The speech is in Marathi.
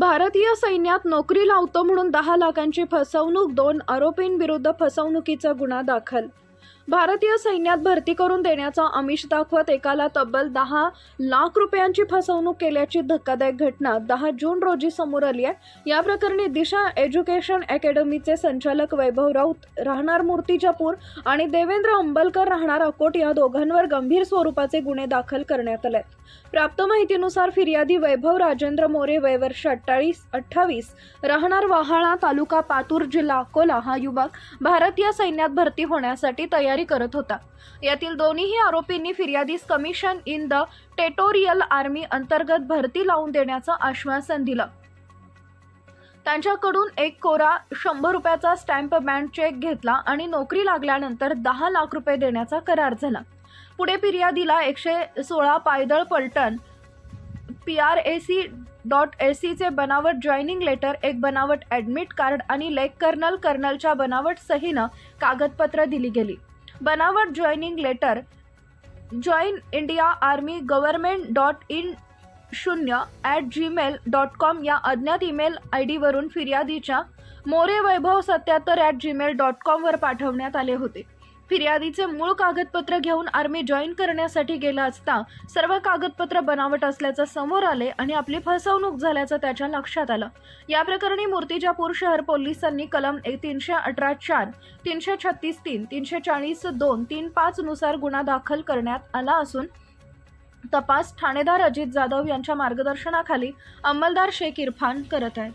भारतीय सैन्यात नोकरी लावतो म्हणून दहा लाखांची फसवणूक दोन आरोपींविरुद्ध फसवणुकीचा गुन्हा दाखल भारतीय सैन्यात भरती करून देण्याचा आमिष दाखवत एकाला तब्बल दहा लाख रुपयांची फसवणूक केल्याची धक्कादायक घटना दहा जून रोजी समोर आली आहे या प्रकरणी दिशा एज्युकेशन अकॅडमीचे संचालक वैभव राऊत राहणार मूर्तिजापूर आणि देवेंद्र अंबलकर राहणार अकोट या दोघांवर गंभीर स्वरूपाचे गुन्हे दाखल करण्यात आले आहेत. प्राप्त माहितीनुसार फिर्यादी वैभव राजेंद्र मोरे वय वर्ष अठ्ठावीस अठ्ठावीस राहणार वाहाळा तालुका पातूर जिल्हा अकोला हा युवक भारतीय सैन्यात भरती होण्यासाठी तयारी करत होता. यातील दोन्हीही आरोपींनी फिर्यादीस commission in the territorial army अंतर्गत भरती लावून देण्याचं आश्वासन दिलं. त्यांच्याकडून एक कोरा शंभर रुपयाचा स्टॅम्प बँड चेक घेतला आणि नोकरी लागल्यानंतर दहा लाख रुपये देण्याचा करार झाला. पुढे फिर्यादीला एकशे सोळा पायदळ पलटण P R A C dot A सीचे बनावट जॉईनिंग लेटर एक बनावट ॲडमिट कार्ड आणि लेग कर्नल कर्नलच्या बनावट सहीनं कागदपत्र दिली गेली. बनावट joining letter join India army government dot in शून्य ॲट जीमेल डॉट कॉम या अज्ञात ईमेल आय डीवरून फिर्यादीच्या मोरे वैभव सत्याहत्तर ॲट जीमेल डॉट कॉमवर पाठवण्यात आले होते. फिर्यादीचे मूळ कागदपत्र घेऊन आर्मी जॉईन करण्यासाठी गेला असता सर्व कागदपत्र बनावट असल्याचं समोर आले आणि आपली फसवणूक झाल्याचं त्याच्या लक्षात आलं. या प्रकरणी मूर्तिजापूर शहर पोलिसांनी कलम एक तीनशे अठरा चार तीनशे छत्तीस तीन तीनशे चाळीस दोन तीन पाच नुसार गुन्हा दाखल करण्यात आला असून तपास ठाणेदार अजित जाधव यांच्या मार्गदर्शनाखाली अंमलदार शेख इरफान करत आहेत.